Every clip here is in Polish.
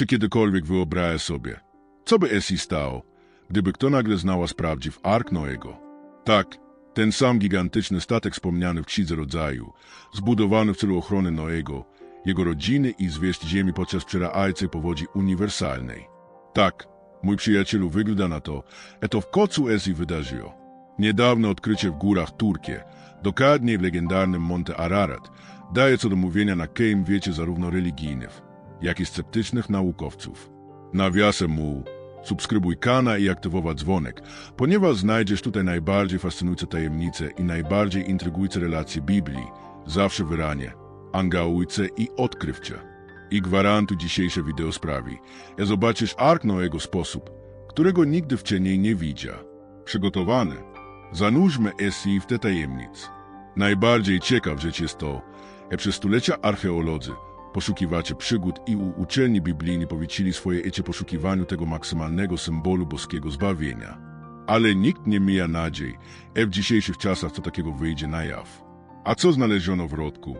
Czy kiedykolwiek wyobraża sobie, co by Esi stało, gdyby kto nagle znała prawdziw Ark Noego? Tak, ten sam gigantyczny statek wspomniany w Księdze Rodzaju, zbudowany w celu ochrony Noego, jego rodziny i zwieść ziemi podczas przeraajcej powodzi uniwersalnej. Tak, mój przyjacielu, wygląda na to, że to w kocu Esi wydarzyło. Niedawne odkrycie w górach Turkie, dokładniej w legendarnym Monte Ararat, daje co do mówienia na keim wiecie zarówno religijnych, jak i sceptycznych naukowców. Nawiasem mu, subskrybuj kanał i aktywować dzwonek, ponieważ znajdziesz tutaj najbardziej fascynujące tajemnice i najbardziej intrygujące relacje Biblii, zawsze w ranie, angaujce i odkrywcze. I gwarantuj dzisiejsze wideo sprawi, że zobaczysz Ark Noego sposób, którego nigdy wcześniej nie widział. Przygotowany? Zanurzmy Esi w te tajemnic. Najbardziej ciekaw rzecz jest to, że przez stulecia archeolodzy, poszukiwacze przygód i u uczelni biblijni powiecili swoje ecie poszukiwaniu tego maksymalnego symbolu boskiego zbawienia. Ale nikt nie mija nadziei, że w dzisiejszych czasach co takiego wyjdzie na jaw. A co znaleziono w rodku?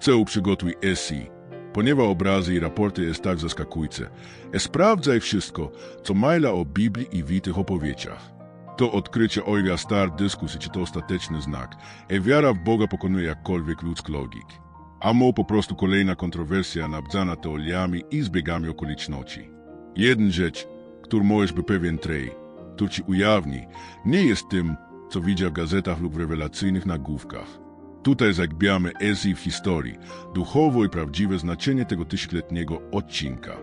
Co przygotuj Esi, ponieważ obrazy i raporty jest tak zaskakujące. E sprawdzaj wszystko, co majla o Biblii i witych opowiedziach. To odkrycie ojga star dyskusji, czy to ostateczny znak. E wiara w Boga pokonuje jakkolwiek ludzk logik. A mo po prostu kolejna kontrowersja nabdzana teoriami i zbiegami okoliczności. Jeden rzecz, którą możesz by pewien trej, który ci ujawni, nie jest tym, co widział w gazetach lub rewelacyjnych nagłówkach. Tutaj zagbiamy Ezi w historii, duchowo i prawdziwe znaczenie tego tysiącletniego odcinka.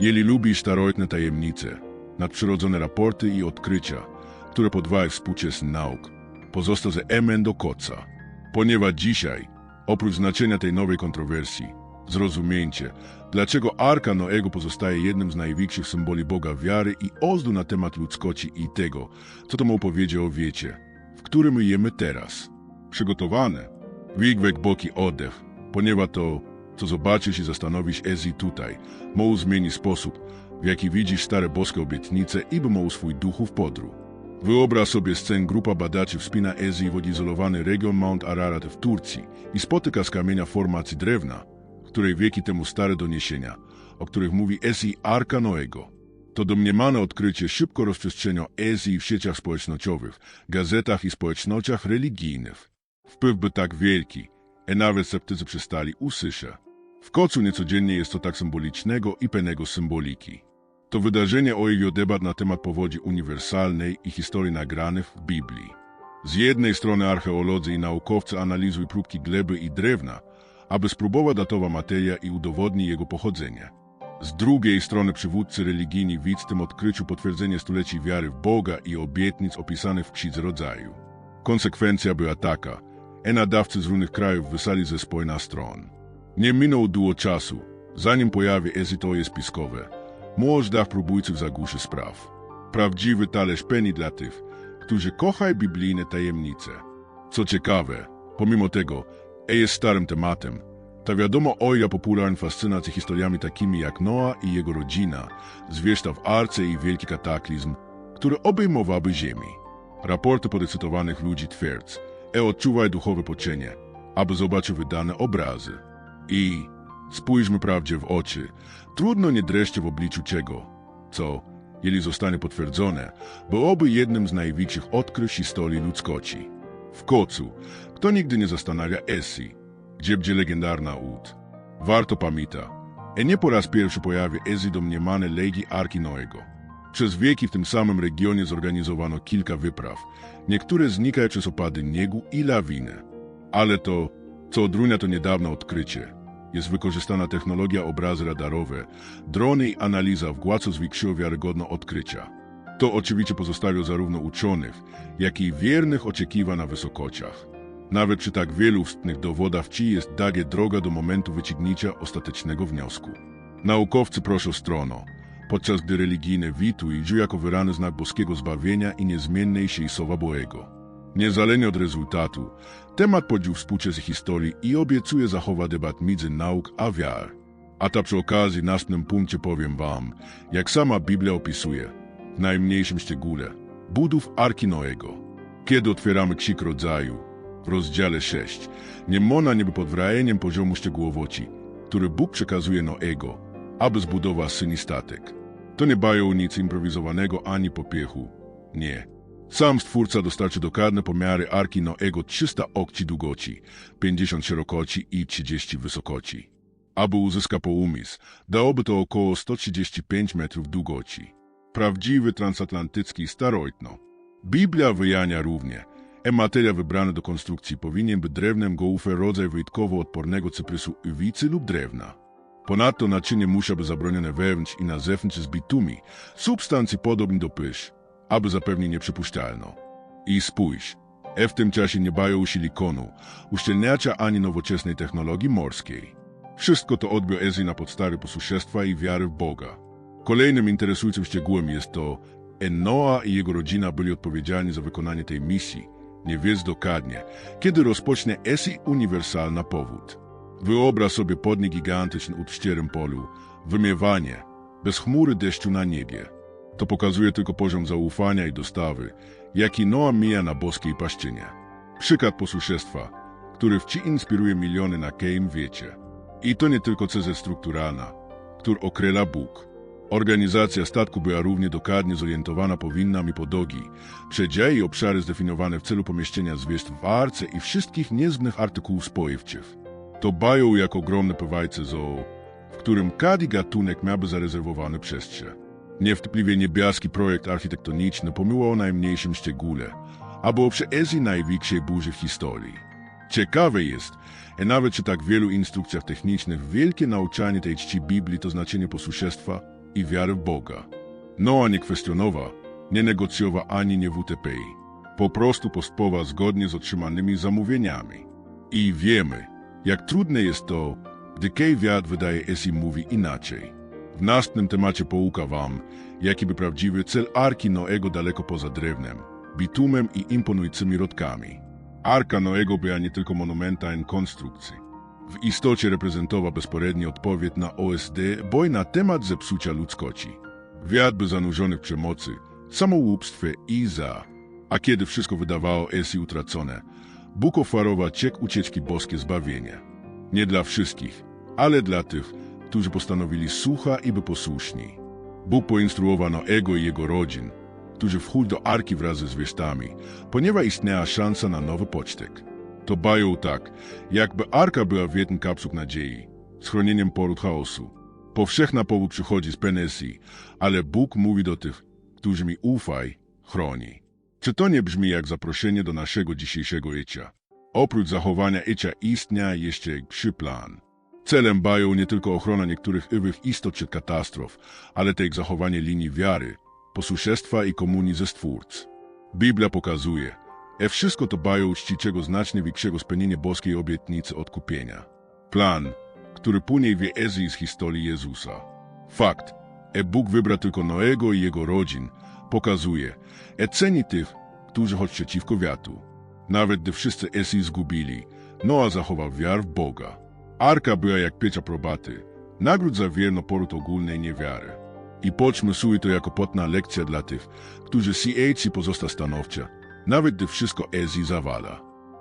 Jeżeli lubisz starożytne tajemnice, nadprzyrodzone raporty i odkrycia, które podwajają współczesny nauk, pozostał ze emen do koca. Ponieważ dzisiaj, oprócz znaczenia tej nowej kontrowersji, zrozumiecie, dlaczego Arka Noego pozostaje jednym z największych symboli Boga wiary i ozdu na temat ludzkości i tego, co to mu opowiedzie o wiecie, w którym jemy teraz. Przygotowane? Wigwek boki oddech, ponieważ to, co zobaczysz i zastanowisz Ezi tutaj, może zmieni sposób, w jaki widzisz stare boskie obietnice i by mógł swój duchów podru. Wyobraź sobie scen grupa badaczy wspina Ezi w odizolowany region Mount Ararat w Turcji i spotyka z kamienia formacji drewna, której wieki temu stare doniesienia, o których mówi Ezi Arka Noego. To domniemane odkrycie szybko rozprzestrzeniło Ezi w sieciach społecznościowych, gazetach i społecznościach religijnych. Wpływ był tak wielki, że nawet sceptycy przestali usłyszeć. W kocu niecodziennie jest to tak symbolicznego i pełnego symboliki. To wydarzenie ojego debat na temat powodzi uniwersalnej i historii nagranych w Biblii. Z jednej strony archeolodzy i naukowcy analizują próbki gleby i drewna, aby spróbować datowa materia i udowodnić jego pochodzenie. Z drugiej strony przywódcy religijni widz tym odkryciu potwierdzenie stuleci wiary w Boga i obietnic opisanych w Księdze Rodzaju. Konsekwencja była taka, że nadawcy z różnych krajów wysłali ze spojna stron. Nie minął długo czasu, zanim pojawi ezytoje spiskowe, mąż daw próbójców zagłuszy spraw. Prawdziwy talerz peni dla tych, którzy kochają biblijne tajemnice. Co ciekawe, pomimo tego, że jest starym tematem, ta wiadomo oja popularna fascynacja historiami takimi jak Noa i jego rodzina, zwierzta w arce i wielki kataklizm, który obejmowałby ziemi. Raporty podecytowanych ludzi twierdz, e odczuwaj duchowe poczenie, aby zobaczyć wydane obrazy. I spójrzmy prawdzie w oczy, trudno nie dreszcze w obliczu czego, co, jeżeli zostanie potwierdzone, byłoby jednym z największych odkryć historii ludzkości. W kocu, kto nigdy nie zastanawia Esi, gdzie będzie legendarna łód. Warto pamiętać, że nie po raz pierwszy pojawi Esi domniemane legi Arki Noego. Przez wieki w tym samym regionie zorganizowano kilka wypraw, niektóre znikają przez opady niegu i lawiny. Ale to, co odrównia to niedawne odkrycie, jest wykorzystana technologia obrazy radarowe, drony i analiza w gładco zwiększyło wiarygodne odkrycia. To oczywiście pozostawia zarówno uczonych, jak i wiernych oczekiwań na wysokościach. Nawet przy tak wielu wstępnych dowodach ci jest dagie droga do momentu wyciągnięcia ostatecznego wniosku. Naukowcy proszą strono, podczas gdy religijne witu idzie jako wyrany znak boskiego zbawienia i niezmiennej się sowa Boego. Niezależnie od rezultatu, temat podził współczesnej historii i obiecuje zachować debat między nauk a wiar. A ta przy okazji na następnym punkcie powiem wam, jak sama Biblia opisuje, w najmniejszym szczególe, budów Arki Noego. Kiedy otwieramy Ksik Rodzaju, w rozdziale 6, nie mona niby pod wrajeniem poziomu szczegółowości, który Bóg przekazuje Noego, aby zbudować syni statek. To nie bają nic improwizowanego ani popiechu. Nie. Sam stwórca dostarczy dokładne pomiary Arki Noego 300 okci długości, 50 szerokości i 30 wysokości. Aby uzyskać poumysł, dałoby to około 135 metrów długości. Prawdziwy transatlantycki starojtno. Biblia wyjania równie. E materia wybrana do konstrukcji powinien być drewnem gołufę rodzaj wyjątkowo odpornego cyprysu iwicy lub drewna. Ponadto naczynie musi być zabronione wewnątrz i na zewnątrz z bitumi, substancji podobnych do pysz, aby zapewnić nieprzypuszczalno. I spójrz, e w tym czasie nie bają silikonu, uszczelniacza ani nowoczesnej technologii morskiej. Wszystko to odbił Ezji na podstawie posłuszeństwa i wiary w Boga. Kolejnym interesującym szczegółem jest to, że Noa i jego rodzina byli odpowiedzialni za wykonanie tej misji, nie wiedz dokładnie, kiedy rozpocznie Esi uniwersalna powód. Wyobraź sobie podnik gigantyczny u szczerym polu, wymiewanie, bez chmury deszczu na niebie. To pokazuje tylko poziom zaufania i dostawy, jaki Noa mija na boskiej paszczynie. Przykład posłuszeństwa, który w ci inspiruje miliony na keim wiecie. I to nie tylko cezę strukturalna, który okryla Bóg. Organizacja statku była równie dokładnie zorientowana po winnami podogi, przedziały i obszary zdefiniowane w celu pomieścienia zwierz w arce i wszystkich niezbnych artykułów spojewczych. To bają jak ogromne powajce zoo, w którym każdy gatunek miałby zarezerwowany przestrzeń. Niewątpliwie niebieski projekt architektoniczny pomyłał o najmniejszym szczególe, aby o przeezji największej burzy w historii. Ciekawe jest, że nawet przy tak wielu instrukcjach technicznych wielkie nauczanie tej czci Biblii to znaczenie posłuszeństwa i wiary w Boga. Noa nie kwestionowa, nie negocjowa ani nie WTP. Po prostu postępowa zgodnie z otrzymanymi zamówieniami. I wiemy, jak trudne jest to, gdy Kej wiatr wydaje Esi mówi inaczej. W następnym temacie pouka wam, jaki by prawdziwy cel Arki Noego daleko poza drewnem, bitumem i imponującymi rodkami. Arka Noego była nie tylko monumentem konstrukcji. W istocie reprezentowa bezporedni odpowiedź na OSD, boj na temat zepsucia ludzkości. Wiatr był zanurzony w przemocy, samolubstwie i za. A kiedy wszystko wydawało Esi utracone, Bóg oferował ciek ucieczki boskie zbawienie. Nie dla wszystkich, ale dla tych, którzy postanowili słucha i by posłuszni. Bóg poinstruował Noego i jego rodzin, którzy wchód do arki wraz ze zwierztami, ponieważ istniała szansa na nowy pocztek. To bają tak, jakby arka była wietnym kapsuł nadziei, schronieniem poród chaosu. Powszechna powód przychodzi z Penesji, ale Bóg mówi do tych, którzy mi ufaj, chroni. Czy to nie brzmi jak zaproszenie do naszego dzisiejszego życia? Oprócz zachowania życia istnia jeszcze przyplan. Celem bają nie tylko ochrona niektórych żywych istot przed katastrof, ale też zachowanie linii wiary, posłuszeństwa i komunii ze Stwórc. Biblia pokazuje, e wszystko to bają czciczego znacznie większego spełnienia boskiej obietnicy odkupienia. Plan, który później wie Ezji z historii Jezusa. Fakt, e Bóg wybra tylko Noego i jego rodzin, pokazuje, e ceni tych, którzy choć przeciwko wiatru. Nawet gdy wszyscy Esji zgubili, Noa zachował wiarę w Boga. Arka była jak piecz aprobaty, nagród za wierno poród ogólnej niewiary. I sobie to jako potna lekcja dla tych, którzy si pozosta stanowcza, nawet gdy wszystko Ezji zawala.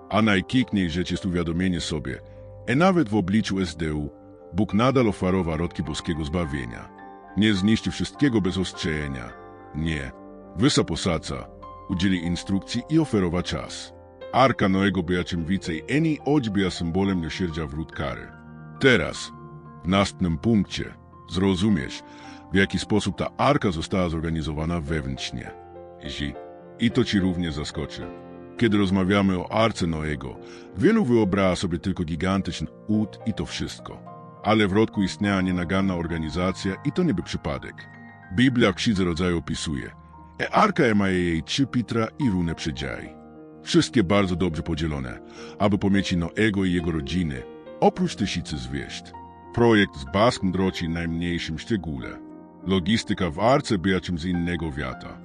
A najkikniej rzecz jest uwiadomienie sobie, e nawet w obliczu SDU, Bóg nadal oferowa rodki boskiego zbawienia. Nie zniszczy wszystkiego bez ostrzeżenia. Nie. Wysa posadza, udzieli instrukcji i oferowa czas. Arka Noego była czym więcej eni odbyła symbolem miłosierdzia wrót kary. Teraz, w następnym punkcie, zrozumiesz, w jaki sposób ta arka została zorganizowana wewnętrznie. Jeśli i to ci również zaskoczy. Kiedy rozmawiamy o arce Noego, wielu wyobraża sobie tylko gigantyczny ud i to wszystko. Ale w środku istniała nienaganna organizacja i to nie był przypadek. Biblia w Księdze Rodzaju opisuje, e arka ma jej trzy pitra i runę przedziały. Wszystkie bardzo dobrze podzielone, aby pomieci Noego i jego rodziny, oprócz tysięcy zwierzt. Projekt z baskiem droci najmniejszym szczególe. Logistyka w arce była czymś innego wiata.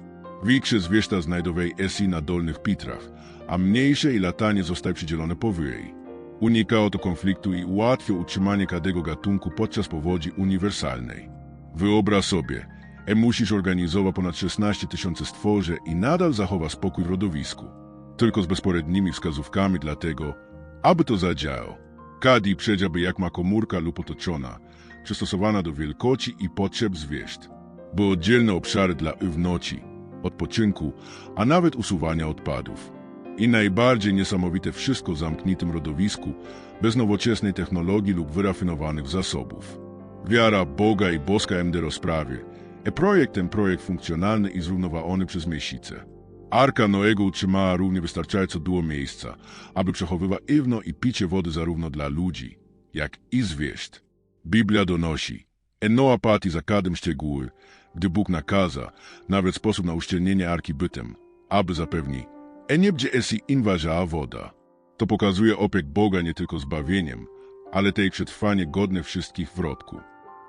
Większe zwierzęta znajdowej esi na dolnych pitrach, a mniejsze i latanie zostały przydzielone powyżej. Unikało to konfliktu i ułatwia utrzymanie każdego gatunku podczas powodzi uniwersalnej. Wyobraź sobie, e musisz organizować ponad 16 tysięcy stworzy i nadal zachowa spokój w rodowisku. Tylko z bezporednimi wskazówkami dla tego, aby to zadziałało. Kadi przedziałby jak ma komórka lub otoczona, przystosowana do wielkości i potrzeb zwierząt. Były oddzielne obszary dla ywności, odpoczynku, a nawet usuwania odpadów. I najbardziej niesamowite wszystko w zamkniętym rodowisku, bez nowoczesnej technologii lub wyrafinowanych zasobów. Wiara Boga i boska MD rozprawie. E projekt ten projekt funkcjonalny i zrównoważony przez miesiące. Arka Noego utrzymała równie wystarczająco dużo miejsca, aby przechowywać iwno i picie wody zarówno dla ludzi, jak i zwierząt. Biblia donosi, e Noa pati za każdym szczegóły, gdy Bóg nakaza, nawet sposób na uszczelnienie arki bytem, aby zapewni, e nie będzie esi inważała woda. To pokazuje opiek Boga nie tylko zbawieniem, ale tej przetrwanie godne wszystkich w rodku.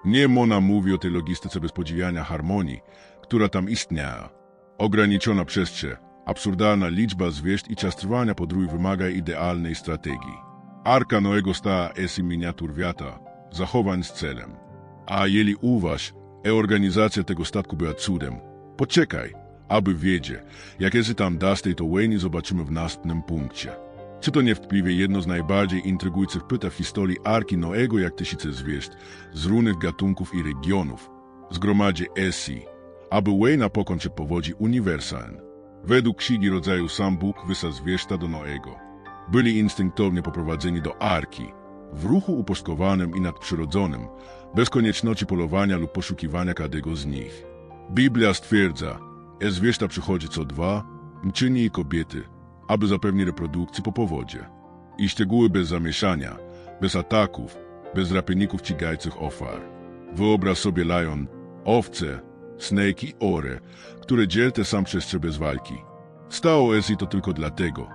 Nie Mona mówi o tej logistyce bez podziwiania harmonii, która tam istniała. Ograniczona przestrzeń, absurdalna liczba zwierząt i czas trwania podróży wymaga idealnej strategii. Arka Noego stała esi miniatur wiata, zachowań z celem. A jeli uważ, e organizacja tego statku była cudem. Poczekaj, aby wiedzie, jak jest tam dastej to Wayne zobaczymy w następnym punkcie. Czy to niewątpliwie jedno z najbardziej intrygujących pytań w historii Arki Noego jak tysiące zwierząt z różnych gatunków i regionów, zgromadzie Essi, aby Wayna pokończyć powodzi uniwersalny. Według księgi rodzaju sam Bóg wysłał zwierzęta do Noego. Byli instynktownie poprowadzeni do Arki, w ruchu uporządkowanym i nadprzyrodzonym, bez konieczności polowania lub poszukiwania każdego z nich. Biblia stwierdza, że zwierzęta przychodzi co dwa, mczyni i kobiety, aby zapewnić reprodukcję po powodzie. I szczegóły bez zamieszania, bez ataków, bez drapieżników ścigających ofiar. Wyobraź sobie lion, owce, snake i orę, które dzielą sam przestrzeń bez walki. Stało jest i to tylko dlatego,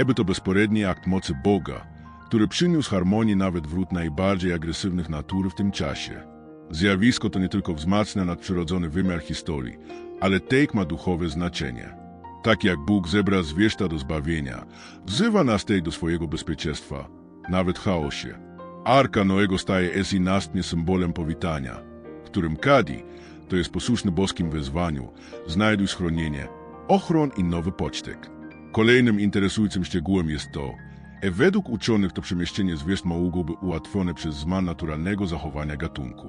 aby to bezporedni akt mocy Boga, który przyniósł harmonię nawet wśród najbardziej agresywnych natury w tym czasie. Zjawisko to nie tylko wzmacnia nadprzyrodzony wymiar historii, ale też ma duchowe znaczenie. Tak jak Bóg zebra zwierzęta do zbawienia, wzywa nas tej do swojego bezpieczeństwa, nawet chaosie. Arka Noego staje esi nastnie symbolem powitania, którym Kadi, to jest posłuszny boskim wezwaniu, znajduj schronienie, ochron i nowy pocztek. Kolejnym interesującym szczegółem jest to, że według uczonych to przemieszczenie zwierząt mogłoby ułatwione przez zman naturalnego zachowania gatunku.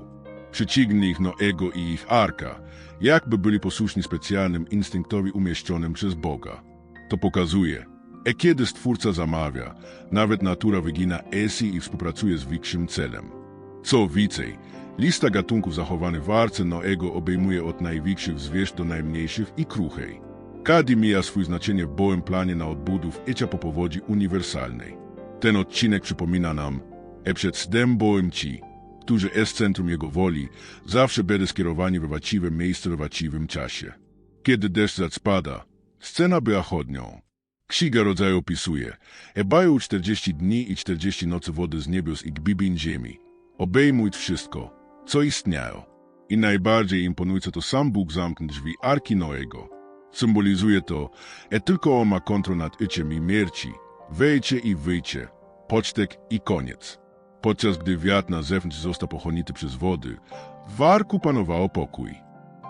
Przyciągnie ich Noego i ich arka, jakby byli posłuszni specjalnym instynktowi umieszczonym przez Boga. To pokazuje, że kiedy Stwórca zamawia, nawet natura wygina esi i współpracuje z większym celem. Co więcej, lista gatunków zachowanych w arce Noego obejmuje od największych zwierząt do najmniejszych i kruchej. Każdy mija swój znaczenie w bołym planie na odbudów ecia po powodzi uniwersalnej. Ten odcinek przypomina nam, że przed snem bołem ci, którzy jest centrum jego woli, zawsze będą skierowani we właściwe miejsce we właściwym czasie. Kiedy deszcz spada, scena była chodnią. Księga rodzaju opisuje, że bają 40 dni i 40 nocy wody z niebios i gbibin ziemi. Obejmuj wszystko, co istniało. I najbardziej imponujące to sam Bóg zamknął drzwi Arki Noego. Symbolizuje to, że tylko on ma kontrolę nad iciem i mierci, wejcie i wyjście, pocztek i koniec. Podczas gdy wiatr na zewnątrz został pochłonięty przez wody, w arku panowało pokój.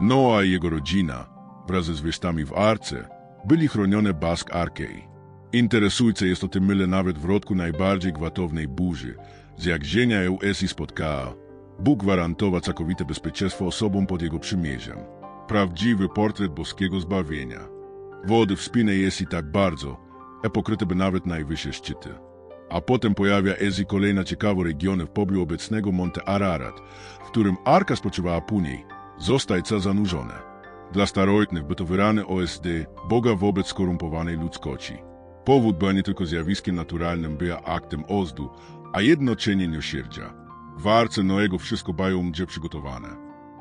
Noa i jego rodzina, wraz ze zwierzętami w arce, byli chronione bask arkei. Interesujące jest o tym myle nawet w rodku najbardziej gwałtownej burzy, z jak ziemia ją esi spotkała. Bóg gwarantował całkowite bezpieczeństwo osobom pod jego przymierzem. Prawdziwy portret boskiego zbawienia. Wody wspinę jest i tak bardzo, że pokryte nawet najwyższe szczyty. A potem pojawia Ezi kolejna ciekawa region w pobliżu obecnego Monte Ararat, w którym arka spoczywała później, zostajca zanurzone. Dla starożytnych by to wyrany OSD, Boga wobec skorumpowanej ludzkości. Powód była nie tylko zjawiskiem naturalnym, była aktem ozdu, a jednocześnie miłosierdzia. W arce Noego wszystko bają gdzie przygotowane.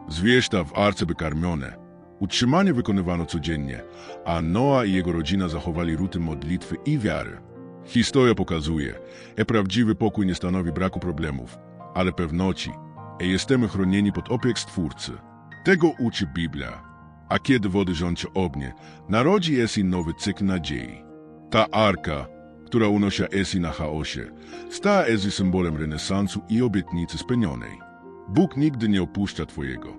Zwierzęta w arce by karmione. Utrzymanie wykonywano codziennie, a Noa i jego rodzina zachowali ruty modlitwy i wiary. Historia pokazuje, że prawdziwy pokój nie stanowi braku problemów, ale pewności, że jesteśmy chronieni pod opiek Stwórcy. Tego uczy Biblia. A kiedy wody rządźcie ognie, narodzi Esi nowy cykl nadziei. Ta arka, która unosi Esi na chaosie, stała Esi symbolem renesansu i obietnicy spełnionej. Bóg nigdy nie opuszcza Twojego.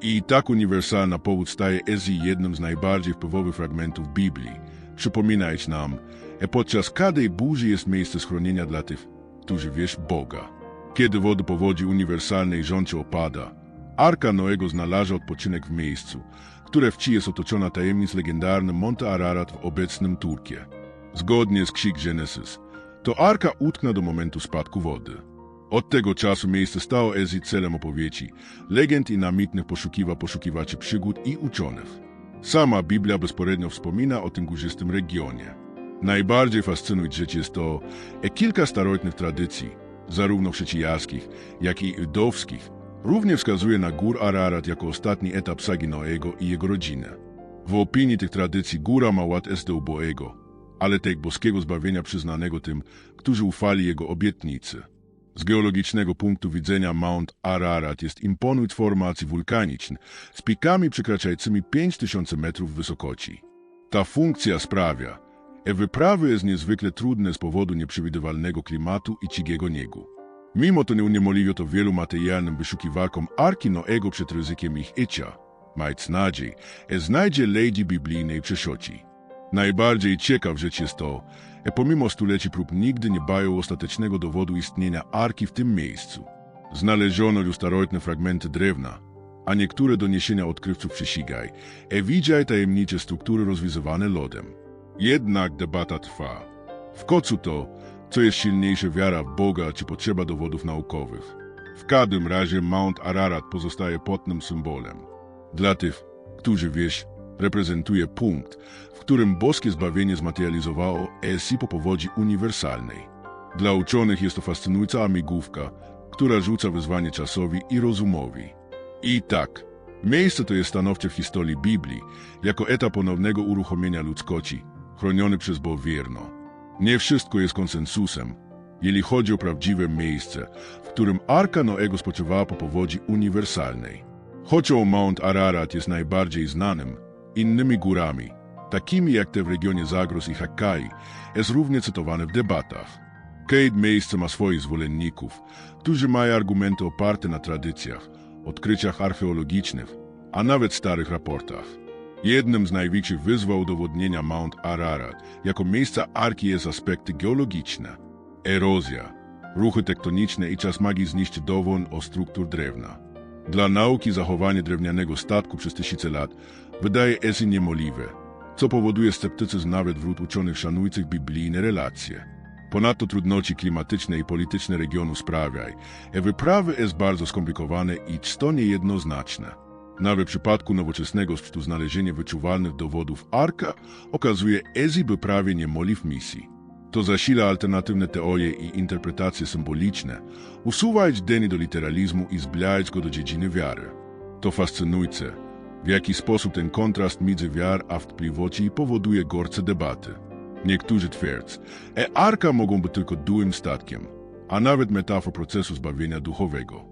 I tak uniwersalna powód staje Ezi jednym z najbardziej wpływowych fragmentów Biblii, przypominając nam, że podczas każdej burzy jest miejsce schronienia dla tych, którzy wierz Boga. Kiedy woda powodzi uniwersalnej rządź opada, Arka Noego znalazła odpoczynek w miejscu, które wci jest otoczona tajemnic legendarnym Monte Ararat w obecnym Turkie. Zgodnie z Ksik Genesis, to Arka utkna do momentu spadku wody. Od tego czasu miejsce stało Ezi celem opowieści, legend i namiętnych poszukiwa poszukiwaczy przygód i uczonych. Sama Biblia bezporednio wspomina o tym górzystym regionie. Najbardziej fascynujące jest to, że kilka starożytnych tradycji, zarówno chrześcijańskich, jak i żydowskich, również wskazuje na gór Ararat jako ostatni etap sagi Noego i jego rodzinę. W opinii tych tradycji góra ma ład jest do ale tego boskiego zbawienia przyznanego tym, którzy ufali jego obietnicy. Z geologicznego punktu widzenia Mount Ararat jest imponujący formacji wulkaniczny z pikami przekraczającymi 5000 metrów wysokości. Ta funkcja sprawia, że wyprawy jest niezwykle trudne z powodu nieprzewidywalnego klimatu i cigiego niegu. Mimo to nie uniemożliwia to wielu materialnym wyszukiwarkom Arki Noego przed ryzykiem ich icia, mając nadzieję, że znajdzie lady biblijnej przeszoci. Najbardziej ciekaw rzecz jest to, że pomimo stuleci prób nigdy nie bają ostatecznego dowodu istnienia Arki w tym miejscu. Znaleziono już starożytne fragmenty drewna, a niektóre doniesienia odkrywców przesigaj, e widziaj tajemnicze struktury rozwiązywane lodem. Jednak debata trwa. W kocu to, co jest silniejsze wiara w Boga czy potrzeba dowodów naukowych. W każdym razie Mount Ararat pozostaje potnym symbolem. Dla tych, którzy wieś, reprezentuje punkt, w którym boskie zbawienie zmaterializowało Esi po powodzi uniwersalnej. Dla uczonych jest to fascynująca amigówka, która rzuca wyzwanie czasowi i rozumowi. I tak, miejsce to jest stanowcze w historii Biblii, jako etap ponownego uruchomienia ludzkości, chroniony przez Bowierno. Nie wszystko jest konsensusem, jeśli chodzi o prawdziwe miejsce, w którym Arka Noego spoczywała po powodzi uniwersalnej. Choć o Mount Ararat jest najbardziej znanym, innymi górami, takimi jak te w regionie Zagros i Hakkari, jest równie cytowane w debatach. Kate miejsce ma swoich zwolenników, którzy mają argumenty oparte na tradycjach, odkryciach archeologicznych, a nawet starych raportach. Jednym z największych wyzwał udowodnienia Mount Ararat jako miejsca Arki jest aspekty geologiczne. Erozja, ruchy tektoniczne i czas magii zniszczy dowód o struktur drewna. Dla nauki zachowanie drewnianego statku przez tysiące lat wydaje się niemożliwe, co powoduje sceptycyzm nawet wśród uczonych szanujących biblijne relacje. Ponadto trudności klimatyczne i polityczne regionu sprawiają, że wyprawy jest bardzo skomplikowane i często niejednoznaczne. Nawet w przypadku nowoczesnego sprzętu znalezienie wyczuwalnych dowodów Arka okazuje Ezi by prawie nie moli w misji. To zasila alternatywne teorie i interpretacje symboliczne, usuwając deni do literalizmu i zbliżając go do dziedziny wiary. To fascynujące, w jaki sposób ten kontrast między wiar a wątpliwości powoduje gorce debaty. Niektórzy twierdzą, że Arka mogą być tylko dułym statkiem, a nawet metafor procesu zbawienia duchowego.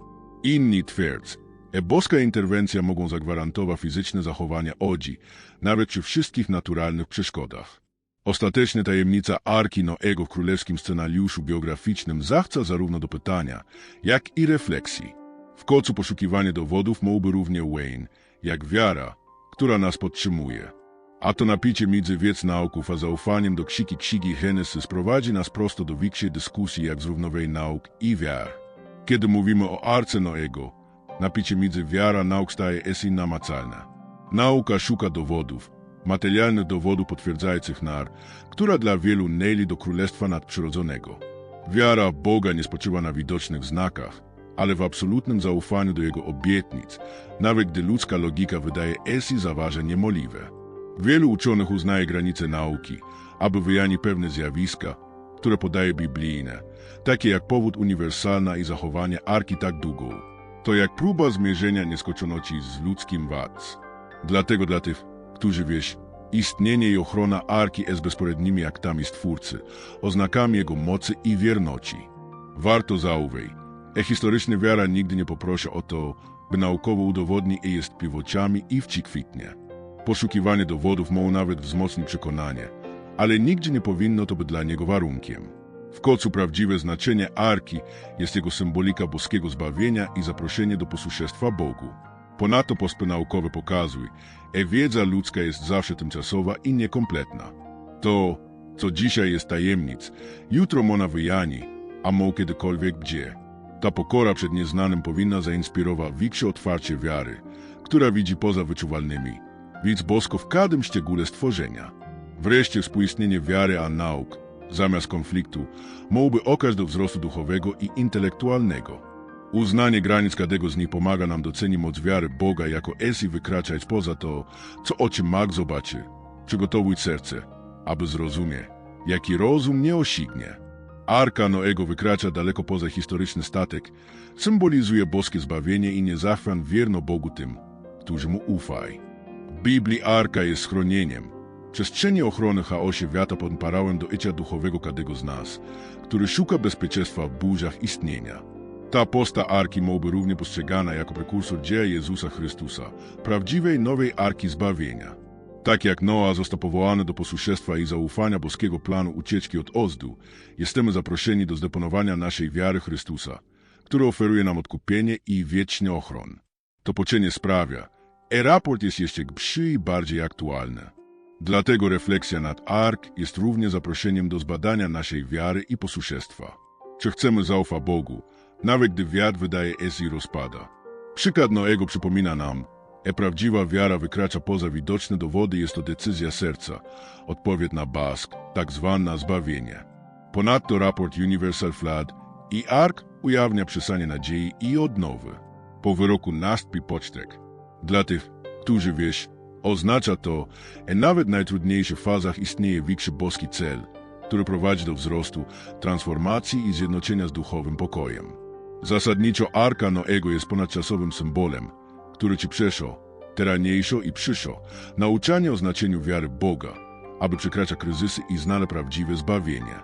Inni twierdzą, że boska interwencja mogą zagwarantować fizyczne zachowanie Odzi, nawet przy wszystkich naturalnych przeszkodach. Ostatecznie tajemnica Arki Noego w królewskim scenariuszu biograficznym zachca zarówno do pytania, jak i refleksji. W kocu poszukiwanie dowodów mógłby równie Wayne, jak wiara, która nas podtrzymuje. A to napicie między wiedz nauków a zaufaniem do ksiki ksigi Genesis prowadzi nas prosto do większej dyskusji jak z równowej nauk i wiar. Kiedy mówimy o Arce Noego, napicie między wiara nauk staje się namacalne. Nauka szuka dowodów, materialnych dowodów potwierdzających nar, która dla wielu neli do królestwa nadprzyrodzonego. Wiara Boga nie spoczywa na widocznych znakach, ale w absolutnym zaufaniu do Jego obietnic, nawet gdy ludzka logika wydaje esi zawarze niemożliwe. Wielu uczonych uznaje granice nauki, aby wyjani pewne zjawiska, które podaje biblijne, takie jak powód uniwersalna i zachowanie arki tak długo, to jak próba zmierzenia nieskończoności z ludzkim wad. Dlatego dla tych, którzy wieś, istnienie i ochrona arki jest bezporednimi aktami Stwórcy, oznakami Jego mocy i wierności. Warto zauważyć, że historyczna wiara nigdy nie poprosi o to, by naukowo udowodnić, że jest piwociami i wci kwitnie. Poszukiwanie dowodów może nawet wzmocnić przekonanie, ale nigdy nie powinno to być dla niego warunkiem. W kocu prawdziwe znaczenie arki jest jego symbolika boskiego zbawienia i zaproszenie do posłuszeństwa Bogu. Ponadto pospy naukowe pokazują, że wiedza ludzka jest zawsze tymczasowa i niekompletna. To, co dzisiaj jest tajemnic, jutro mona wyjani, a mo kiedykolwiek gdzie. Ta pokora przed nieznanym powinna zainspirować większe otwarcie wiary, która widzi poza wyczuwalnymi, widz bosko w każdym szczególe stworzenia. Wreszcie współistnienie wiary a nauk, zamiast konfliktu, mógłby okazać do wzrostu duchowego i intelektualnego. Uznanie granic z nich pomaga nam docenić moc wiary Boga jako esi wykraczać poza to, co oczy mag zobaczy. Przygotowuj serce, aby zrozumie, jaki rozum nie osignie. Arka Noego wykracza daleko poza historyczny statek, symbolizuje boskie zbawienie i niezachwian wierno Bogu tym, którzy mu ufaj. W Biblii Arka jest schronieniem, przestrzeni ochrony chaosie wiata pod parałem do bycia duchowego każdego z nas, który szuka bezpieczeństwa w burzach istnienia. Ta posta Arki mógłby równie postrzegana jako prekursor dzieła Jezusa Chrystusa, prawdziwej nowej Arki zbawienia. Tak jak Noa został powołany do posłuszeństwa i zaufania boskiego planu ucieczki od ozdu, jesteśmy zaproszeni do zdeponowania naszej wiary Chrystusa, który oferuje nam odkupienie i wieczny ochron. To poczenie sprawia, e raport jest jeszcze głębszy i bardziej aktualny. Dlatego refleksja nad Ark jest równie zaproszeniem do zbadania naszej wiary i posłuszeństwa. Czy chcemy zaufać Bogu, nawet gdy wiatr wydaje es i rozpada. Przykład Noego przypomina nam, e prawdziwa wiara wykracza poza widoczne dowody, jest to decyzja serca, odpowiedź na bask, tak zwana zbawienie. Ponadto raport Universal Flood i Ark ujawnia przesanie nadziei i odnowy. Po wyroku nastąpi pocztek. Dla tych, którzy wiesz, oznacza to, że nawet w najtrudniejszych fazach istnieje większy boski cel, który prowadzi do wzrostu, transformacji i zjednoczenia z duchowym pokojem. Zasadniczo Arka Noego jest ponadczasowym symbolem, który ci przeszło, teraniejszo i przyszło, nauczanie o znaczeniu wiary Boga, aby przekraczać kryzysy i znale prawdziwe zbawienie.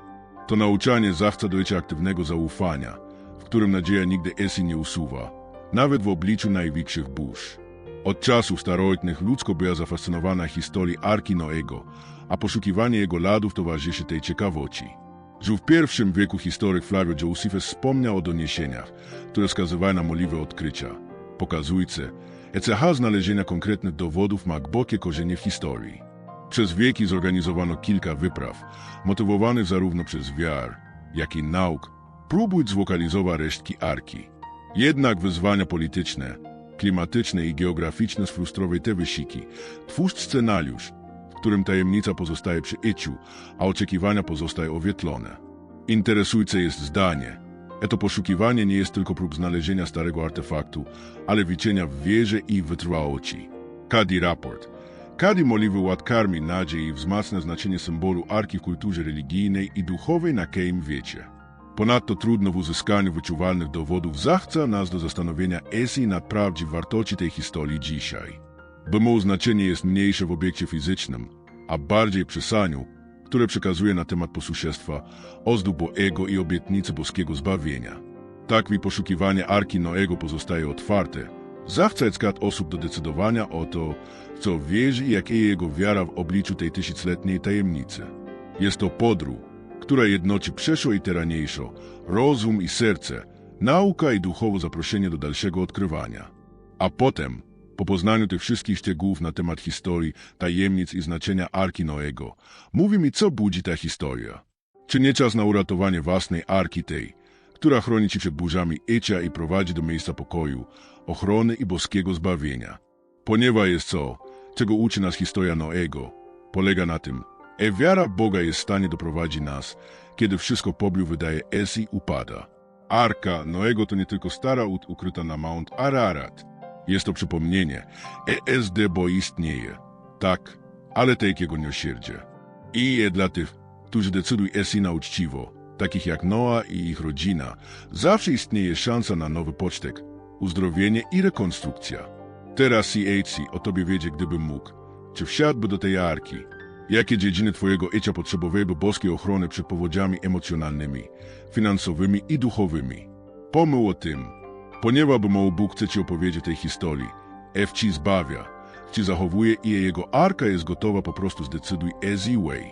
To nauczanie zachca do aktywnego zaufania, w którym nadzieja nigdy esi nie usuwa, nawet w obliczu największych burz. Od czasów starożytnych ludzko była zafascynowana historią Arki Noego, a poszukiwanie jego ladów towarzyszy tej ciekawości. Że w pierwszym wieku historyk Flavio Josephus wspomniał o doniesieniach, które wskazywały na możliwe odkrycia, pokazujące, że cecha znalezienia konkretnych dowodów ma głębokie korzenie w historii. Przez wieki zorganizowano kilka wypraw, motywowanych zarówno przez wiar, jak i nauk, próbując zlokalizować resztki Arki. Jednak wyzwania polityczne, klimatyczne i geograficzne sfrustrowały te wysiki. Twórz scenariusz, którym tajemnica pozostaje przy iciu, a oczekiwania pozostają owiettlone. Interesujące jest zdanie, że to poszukiwanie nie jest tylko prób znalezienia starego artefaktu, ale widzenia w wierze i wytrwałości. Kadi raport. Kadi możliwy ład karmi nadziei i wzmacnia znaczenie symbolu arki w kulturze religijnej i duchowej na keim wiecie. Ponadto trudno w uzyskaniu wyczuwalnych dowodów zachca nas do zastanowienia esi nad prawdzie wartości tej historii dzisiaj. Bo mu znaczenie jest mniejsze w obiekcie fizycznym, a bardziej przesaniu, które przekazuje na temat posłuszeństwa, ozdu Boego i obietnicy boskiego zbawienia. Tak mi poszukiwanie Arki Noego pozostaje otwarte, zachcać skat osób do decydowania o to, co wierzy i jakie jego wiara w obliczu tej tysiącletniej tajemnicy. Jest to podróż, która jednoczy przeszło i teraniejszo, rozum i serce, nauka i duchowe zaproszenie do dalszego odkrywania. A potem, po poznaniu tych wszystkich szczegółów na temat historii, tajemnic i znaczenia Arki Noego, mówi mi, co budzi ta historia. Czy nie czas na uratowanie własnej Arki tej, która chroni ci przed burzami Ecia i prowadzi do miejsca pokoju, ochrony i boskiego zbawienia. Ponieważ jest co, czego uczy nas historia Noego, polega na tym, e wiara Boga jest w stanie doprowadzić nas, kiedy wszystko pobliu wydaje esi upada. Arka Noego to nie tylko stara ut ukryta na Mount Ararat. Jest to przypomnienie, ESD bo istnieje. Tak, ale takiego miłosierdzie. I je dla tych, którzy decydują esi na uczciwo, takich jak Noa i ich rodzina, zawsze istnieje szansa na nowy pocztek, uzdrowienie i rekonstrukcja. Teraz CHC o tobie wiedzie, gdybym mógł. Czy wsiadłby do tej arki? Jakie dziedziny twojego życia potrzebowałyby boskiej ochrony przed powodziami emocjonalnymi, finansowymi i duchowymi? Pomył o tym, ponieważ by mógł Bóg chce ci opowiedzieć tej historii. F ci zbawia, ci zachowuje i jego arka jest gotowa po prostu zdecyduj easy way.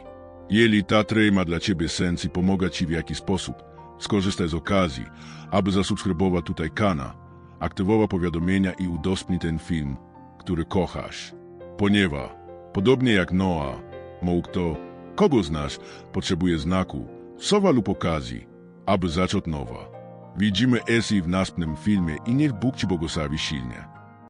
Jeli ta trej ma dla ciebie sens i pomaga ci w jakiś sposób, skorzystaj z okazji, aby zasubskrybować tutaj kana, aktywować powiadomienia i udostępnij ten film, który kochasz. Ponieważ, podobnie jak Noa, mógł kto, kogo znasz, potrzebuje znaku, sowa lub okazji, aby zacząć nowa. Widzimy Esi w następnym filmie i niech Bóg Ci błogosławi silnie.